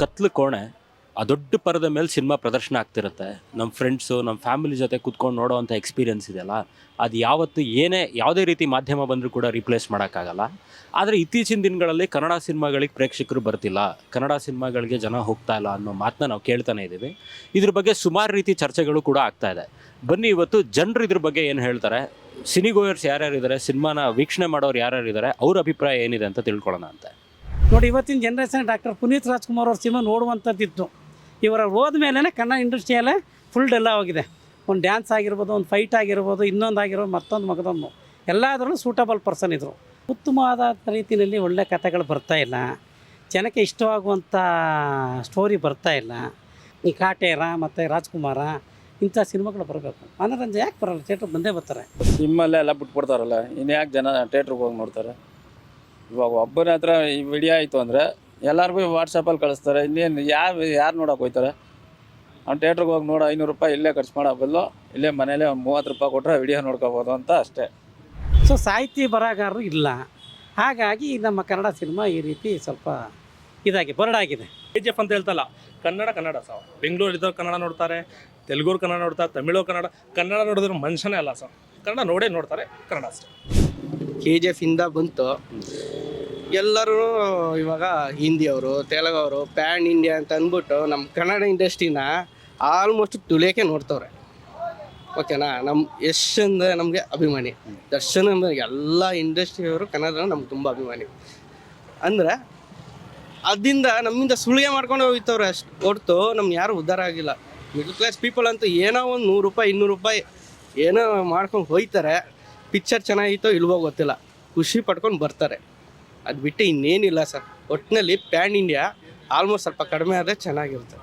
ಕತ್ಲು ಕೋಣೆ, ಆ ದೊಡ್ಡ ಪರದ ಮೇಲೆ ಸಿನಿಮಾ ಪ್ರದರ್ಶನ ಆಗ್ತಿರುತ್ತೆ. ನಮ್ಮ ಫ್ರೆಂಡ್ಸು ನಮ್ಮ ಫ್ಯಾಮಿಲಿ ಜೊತೆ ಕೂತ್ಕೊಂಡು ನೋಡೋವಂಥ ಎಕ್ಸ್ಪೀರಿಯನ್ಸ್ ಇದೆಯಲ್ಲ, ಅದು ಯಾವತ್ತು ಏನೇ, ಯಾವುದೇ ರೀತಿ ಮಾಧ್ಯಮ ಬಂದರೂ ಕೂಡ ರಿಪ್ಲೇಸ್ ಮಾಡೋಕ್ಕಾಗಲ್ಲ. ಆದರೆ ಇತ್ತೀಚಿನ ದಿನಗಳಲ್ಲಿ ಕನ್ನಡ ಸಿನಿಮಾಗಳಿಗೆ ಪ್ರೇಕ್ಷಕರು ಬರ್ತಿಲ್ಲ. ಕನ್ನಡ ಸಿನಿಮಾಗಳಿಗೆ ಜನ ಹೋಗ್ತಾ ಇಲ್ಲ ಅನ್ನೋ ಮಾತನ್ನ ನಾವು ಕೇಳ್ತಾನೆ ಇದ್ದೀವಿ. ಇದ್ರ ಬಗ್ಗೆ ಸುಮಾರು ರೀತಿ ಚರ್ಚೆಗಳು ಕೂಡ ಆಗ್ತಾ ಇದೆ. ಬನ್ನಿ ಇವತ್ತು ಜನರು ಇದ್ರ ಬಗ್ಗೆ ಏನು ಹೇಳ್ತಾರೆ? ಸಿನಿಗೋಯರ್ಸ್ ಯಾರ್ಯಾರು ಇದ್ದಾರೆ ಸಿನಿಮಾನ ವೀಕ್ಷಣೆ ಮಾಡೋರು ಯಾರ್ಯಾರು ಇದ್ದಾರೆ ಅವ್ರ ಅಭಿಪ್ರಾಯ ಏನಿದೆ ಅಂತ ತಿಳ್ಕೊಳ್ಳೋಣ ಅಂತ. ನೋಡಿ, ಇವತ್ತಿನ ಜನ್ರೇಷನ್ ಡಾಕ್ಟರ್ ಪುನೀತ್ ರಾಜ್ಕುಮಾರ್ ಅವ್ರ ಸಿನಿಮಾ ನೋಡುವಂಥದ್ದಿತ್ತು. ಇವರ ಹೋದ್ಮೇಲೆ ಕನ್ನಡ ಇಂಡಸ್ಟ್ರಿಯಲ್ಲೇ ಫುಲ್ ಡೆಲ್ಲ ಹೋಗಿದೆ ಒಂದು ಡ್ಯಾನ್ಸ್ ಆಗಿರ್ಬೋದು, ಒಂದು ಫೈಟ್ ಆಗಿರ್ಬೋದು, ಇನ್ನೊಂದು ಆಗಿರ್ಬೋದು, ಮತ್ತೊಂದು ಮಗದೊಂದು. ಎಲ್ಲದರಲ್ಲೂ ಸೂಟಬಲ್ ಪರ್ಸನ್ ಇದ್ದರು ಉತ್ತಮವಾದ ರೀತಿಯಲ್ಲಿ ಒಳ್ಳೆ ಕಥೆಗಳು ಬರ್ತಾ ಇಲ್ಲ. ಜನಕ್ಕೆ ಇಷ್ಟವಾಗುವಂಥ ಸ್ಟೋರಿ ಬರ್ತಾ ಇಲ್ಲ. ಈ ಕಾಟೇರ ಮತ್ತು ರಾಜ್ಕುಮಾರ ಇಂಥ ಸಿನಿಮಾಗಳು ಬರಬೇಕು. ಮನೋರಂಜನೆ ಯಾಕೆ ಬರಲ್ಲ? ಥಿಯೇಟ್ರ್ ಬಂದೇ ಬರ್ತಾರೆ. ನಿಮ್ಮಲ್ಲೇ ಎಲ್ಲ ಬಿಟ್ಬಿಡ್ತಾರಲ್ಲ ಇನ್ನು ಜನ ಥಿಯೇಟ್ರಿಗೆ ಹೋಗಿ ನೋಡ್ತಾರೆ? ಇವಾಗ ಒಬ್ಬರ ಹತ್ರ ಈ ವಿಡಿಯೋ ಆಯಿತು ಅಂದರೆ ಎಲ್ಲರಿಗೂ ವಾಟ್ಸಪ್ಪಲ್ಲಿ ಕಳಿಸ್ತಾರೆ. ಇನ್ನೇನು ಯಾರು ಯಾರು ನೋಡೋಕೆ ಹೋಗ್ತಾರೆ ಅವ್ನು ಥಿಯೇಟ್ರಿಗೆ ಹೋಗಿ ನೋಡೋ ಐನೂರು ರೂಪಾಯಿ ಇಲ್ಲೇ ಖರ್ಚು ಮಾಡೋ ಬದಲು ಇಲ್ಲೇ ಮನೇಲೇ ಒಂದು ಮೂವತ್ತು ರೂಪಾಯಿ ಕೊಟ್ಟರೆ ವಿಡಿಯೋ ನೋಡ್ಕೋಬೋದು ಅಂತ ಅಷ್ಟೇ. ಸೊ ಸಾಹಿತ್ಯ ಬರಹಗಾರರು ಇಲ್ಲ. ಹಾಗಾಗಿ ನಮ್ಮ ಕನ್ನಡ ಸಿನಿಮಾ ಈ ರೀತಿ ಸ್ವಲ್ಪ ಇದಾಗಿ ಬರಡಾಗಿದೆ ಕೆ ಜಿ ಎಫ್ ಅಂತ ಹೇಳ್ತಲ್ಲ ಕನ್ನಡ ಕನ್ನಡ ಸರ್ ಬೆಂಗಳೂರು ಇದ್ದವ್ರು ಕನ್ನಡ ನೋಡ್ತಾರೆ ತೆಲುಗು ಕನ್ನಡ ನೋಡ್ತಾರೆ ತಮಿಳು ಕನ್ನಡ ಕನ್ನಡ ನೋಡಿದ್ರೆ ಮನುಷ್ಯನೇ ಅಲ್ಲ ಸರ್ ಕನ್ನಡ ನೋಡೇ ನೋಡ್ತಾರೆ ಕನ್ನಡ ಅಷ್ಟೇ. ಕೆ ಜಿ ಎಫ್ ಇಂದ ಬಂತು. ಎಲ್ಲರೂ ಇವಾಗ ಹಿಂದಿಯವರು, ತೆಲುಗವರು ಪ್ಯಾನ್ ಇಂಡಿಯಾ ಅಂತ ಅಂದ್ಬಿಟ್ಟು ನಮ್ಮ ಕನ್ನಡ ಇಂಡಸ್ಟ್ರಿನ ಆಲ್ಮೋಸ್ಟ್ ತುಳಿಯೋಕೆ ನೋಡ್ತವ್ರೆ. ಓಕೆನಾ ನಮ್ಮ ಯಶ್ ಅಂದರೆ ನಮಗೆ ಅಭಿಮಾನಿ. ದರ್ಶನ್ ಅಂದರೆ ಎಲ್ಲ ಇಂಡಸ್ಟ್ರಿಯವರು ಕನ್ನಡ ನಮ್ಗೆ ತುಂಬ ಅಭಿಮಾನಿ. ಅಂದರೆ ಅದರಿಂದ ನಮ್ಮಿಂದ ಸುಳಿಗೆ ಮಾಡ್ಕೊಂಡು ಹೋಗ್ತವ್ರೆ ಅಷ್ಟು. ಹೊರ್ತು ನಮ್ಗೆ ಯಾರು ಉದ್ಧಾರ ಆಗಿಲ್ಲ. ಮಿಡ್ಲ್ ಕ್ಲಾಸ್ ಪೀಪಲ್ ಅಂತೂ ಏನೋ ಒಂದು ನೂರು ರೂಪಾಯಿ, ಇನ್ನೂರು ರೂಪಾಯಿ ಏನೋ ಮಾಡ್ಕೊಂಡು ಹೋಯ್ತಾರೆ. ಪಿಕ್ಚರ್ ಚೆನ್ನಾಗಿತ್ತೋ ಇಲ್ವೋ ಗೊತ್ತಿಲ್ಲ. ಖುಷಿ ಪಡ್ಕೊಂಡು ಬರ್ತಾರೆ. ಅದು ಬಿಟ್ಟು ಇನ್ನೇನಿಲ್ಲ ಸರ್. ಒಟ್ಟಿನಲ್ಲಿ ಪ್ಯಾನ್ ಇಂಡಿಯಾ ಆಲ್ಮೋಸ್ಟ್ ಸ್ವಲ್ಪ ಕಡಿಮೆ ಆದರೆ ಚೆನ್ನಾಗಿರುತ್ತೆ.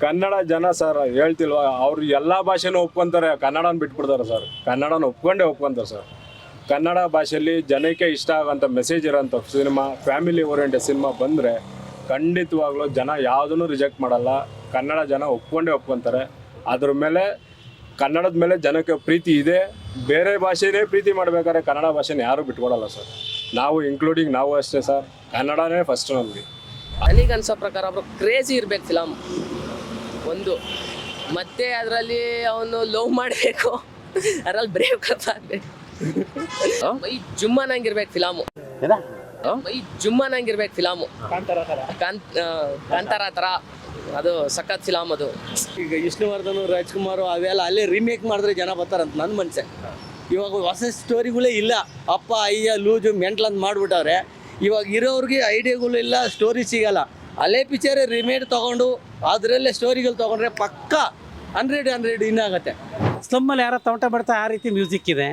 ಕನ್ನಡ ಜನ ಸರ್ ಹೇಳ್ತಿಲ್ವಾ, ಅವ್ರು ಎಲ್ಲ ಭಾಷೆನೂ ಒಪ್ಕೊಂತಾರೆ, ಕನ್ನಡನ ಬಿಟ್ಬಿಡ್ತಾರೆ ಸರ್. ಕನ್ನಡನ ಒಪ್ಕೊಂಡೇ ಒಪ್ಕೊಂತಾರೆ ಸರ್. ಕನ್ನಡ ಭಾಷೆಯಲ್ಲಿ ಜನಕ್ಕೆ ಇಷ್ಟ ಆಗೋಂಥ ಮೆಸೇಜ್ ಇರೋಂಥ ಸಿನಿಮಾ ಫ್ಯಾಮಿಲಿ ಓರಿಯೆಂಟೆಡ್ ಸಿನಿಮಾ ಬಂದರೆ ಖಂಡಿತವಾಗ್ಲೂ ಜನ ಯಾವುದನ್ನು ರಿಜೆಕ್ಟ್ ಮಾಡಲ್ಲ. ಕನ್ನಡ ಜನ ಒಪ್ಕೊಂಡೇ ಒಪ್ಕೊಂತಾರೆ. ಅದ್ರ ಮೇಲೆ ಕನ್ನಡದ ಮೇಲೆ ಜನಕ್ಕೆ ಪ್ರೀತಿ ಇದೆ. ಬೇರೆ ಭಾಷೆನೇ ಪ್ರೀತಿ ಮಾಡ್ಬೇಕಾದ್ರೆ ಕನ್ನಡ ಭಾಷೆನ ಯಾರೂ ಬಿಟ್ಕೊಡಲ್ಲ ಸರ್. ನಾವು ಇನ್ಕ್ಲೂಡಿಂಗ್ ನಾವು ಅಷ್ಟೇ ಸರ್. ಕನ್ನಡನೇ ಫಸ್ಟ್ ನಮಗೆ. ನನಗೆ ಅನ್ಸೋ ಪ್ರಕಾರ ಅವರು ಕ್ರೇಜಿ ಇರ್ಬೇಕು ಫಿಲಮ್ ಒಂದು. ಮತ್ತೆ ಅದರಲ್ಲಿ ಅವನು ಲವ್ ಮಾಡಬೇಕು. ಅದ್ರಲ್ಲಿ ಬ್ರೇವ್ ಕಪ್ಪಾಗಬೇಕು ಮೈ ಜುಮ್ಮನಂಗಿರ್ಬೇಕು ಫಿಲಮು ಮೈ ಜುಮ್ಮನಂಗಿರ್ಬೇಕು ಫಿಲಮು ಕಾಂತಾರ ಥರ. ಅದು ಸಖತ್ ಫಿಲಾಮ್ ಅದು. ಈಗ ವಿಷ್ಣುವರ್ಧನ್ ರಾಜ್ಕುಮಾರ್ ಅವೆಲ್ಲ ಅಲ್ಲೇ ರೀಮೇಕ್ ಮಾಡಿದ್ರೆ ಜನ ಬರ್ತಾರಂತ ನನ್ನ ಮನಸ್ಸೆ ಇವಾಗ ಹೊಸ ಸ್ಟೋರಿಗಳೇ ಇಲ್ಲ. ಅಪ್ಪ ಅಯ್ಯ ಲೂಜು ಮೆಂಟ್ಲ್ ಅಂತ ಮಾಡ್ಬಿಟ್ಟವ್ರೆ. ಇವಾಗ ಇರೋರಿಗೆ ಐಡಿಯಾಗಳು ಇಲ್ಲ ಸ್ಟೋರಿ ಸಿಗಲ್ಲ. ಅಲ್ಲೇ ಪಿಕ್ಚರೇ ರಿಮೇಡ್ ತೊಗೊಂಡು ಅದರಲ್ಲೇ ಸ್ಟೋರಿಗಳು ತೊಗೊಂಡ್ರೆ ಪಕ್ಕ ಹಂಡ್ರೆಡ್ ಹಂಡ್ರೆಡ್ ಇನ್ನಾಗತ್ತೆ ಸ್ಲಮ್ಮಲ್ಲಿ ಯಾರೋ ತೋಟ ಬರ್ತಾ ಆ ರೀತಿ ಮ್ಯೂಸಿಕ್ ಇದೆ.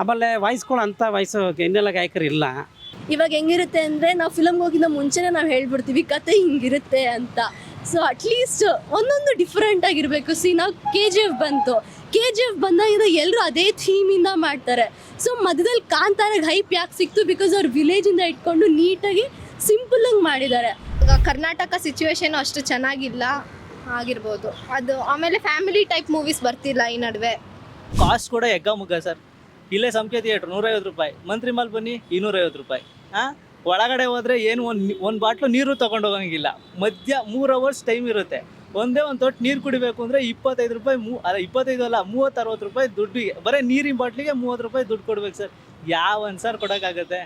ಆಮೇಲೆ ವಾಯ್ಸ್ಗಳು ಅಂತ ವಾಯ್ಸು ಇನ್ನೆಲ್ಲ ಗಾಯಕರು ಇಲ್ಲ. ಇವಾಗ ಹೆಂಗಿರುತ್ತೆ ಅಂದರೆ ನಾವು ಫಿಲಮ್ಗೆ ಹೋಗಿದ್ದ ಮುಂಚೆನೇ ನಾವು ಹೇಳ್ಬಿಡ್ತೀವಿ ಕತೆ ಹಿಂಗಿರುತ್ತೆ ಅಂತ. ಸೊ ಅಟ್ಲೀಸ್ಟ್ ಒಂದೊಂದು ಡಿಫ್ರೆಂಟ್ ಆಗಿರಬೇಕು. ಸಿ ನಾವು ಕೆ ಜಿ ಎಫ್ ಬಂತು. ಕೆ ಜಿ ಎಫ್ ಬಂದಾಗಿಂದ ಎಲ್ಲರೂ ಅದೇ ಥೀಮಿಂದ ಮಾಡ್ತಾರೆ. ಸೊ ಮಧ್ಯದಲ್ಲಿ ಕಾಂತಾರಾಗ ಹೈಪ್ ಯಾಕೆ ಸಿಕ್ತು? ಬಿಕಾಸ್ ಅವ್ರು ವಿಲೇಜಿಂದ ಇಟ್ಕೊಂಡು ನೀಟಾಗಿ ಸಿಂಪಲಾಗಿ ಮಾಡಿದ್ದಾರೆ. ಕರ್ನಾಟಕ ಸಿಚುವೇಶನ್ ಅಷ್ಟು ಚೆನ್ನಾಗಿಲ್ಲ ಆಗಿರ್ಬೋದು. ಅದು ಆಮೇಲೆ ಫ್ಯಾಮಿಲಿ ಟೈಪ್ ಮೂವೀಸ್ ಬರ್ತಿಲ್ಲ ಈ ನಡುವೆ. ಕಾಸ್ಟ್ ಕೂಡ ಎಗ್ಗ ಮುಗ್ಗ ಸರ್. ಇಲ್ಲೇ ಸಂಖ್ಯೆ ಥಿಯೇಟ್ರ್ ನೂರೈವತ್ತು ರೂಪಾಯಿ. ಮಂತ್ರಿ ಮಾಲ್ ಬನ್ನಿ ಇನ್ನೂರೈವತ್ತು ರೂಪಾಯಿ. ಹಾಂ ಒಳಗಡೆ ಹೋದರೆ ಏನು ಒಂದು ಒಂದು ಬಾಟ್ಲು ನೀರು ತೊಗೊಂಡು ಹೋಗಂಗಿಲ್ಲ. ಮಧ್ಯ ಮೂರು ಅವರ್ಸ್ ಟೈಮ್ ಇರುತ್ತೆ. ಒಂದೇ ಒಂದು ತೊಟ್ಟು ನೀರು ಕುಡಿಬೇಕು ಅಂದರೆ ಇಪ್ಪತ್ತೈದು ರೂಪಾಯಿ ಮೂ ಅಲ್ಲ, ಇಪ್ಪತ್ತೈದು ಅಲ್ಲ ಮೂವತ್ತು ಅರವತ್ತು ರೂಪಾಯಿ ದುಡ್ಡಿಗೆ ಬರೀ ನೀರಿನ ಬಾಟ್ಲಿಗೆ ಮೂವತ್ತು ರೂಪಾಯಿ ದುಡ್ಡು ಕೊಡ್ಬೇಕು ಸರ್. ಯಾವ ಸರ್ ಕೊಡೋಕ್ಕಾಗತ್ತೆ?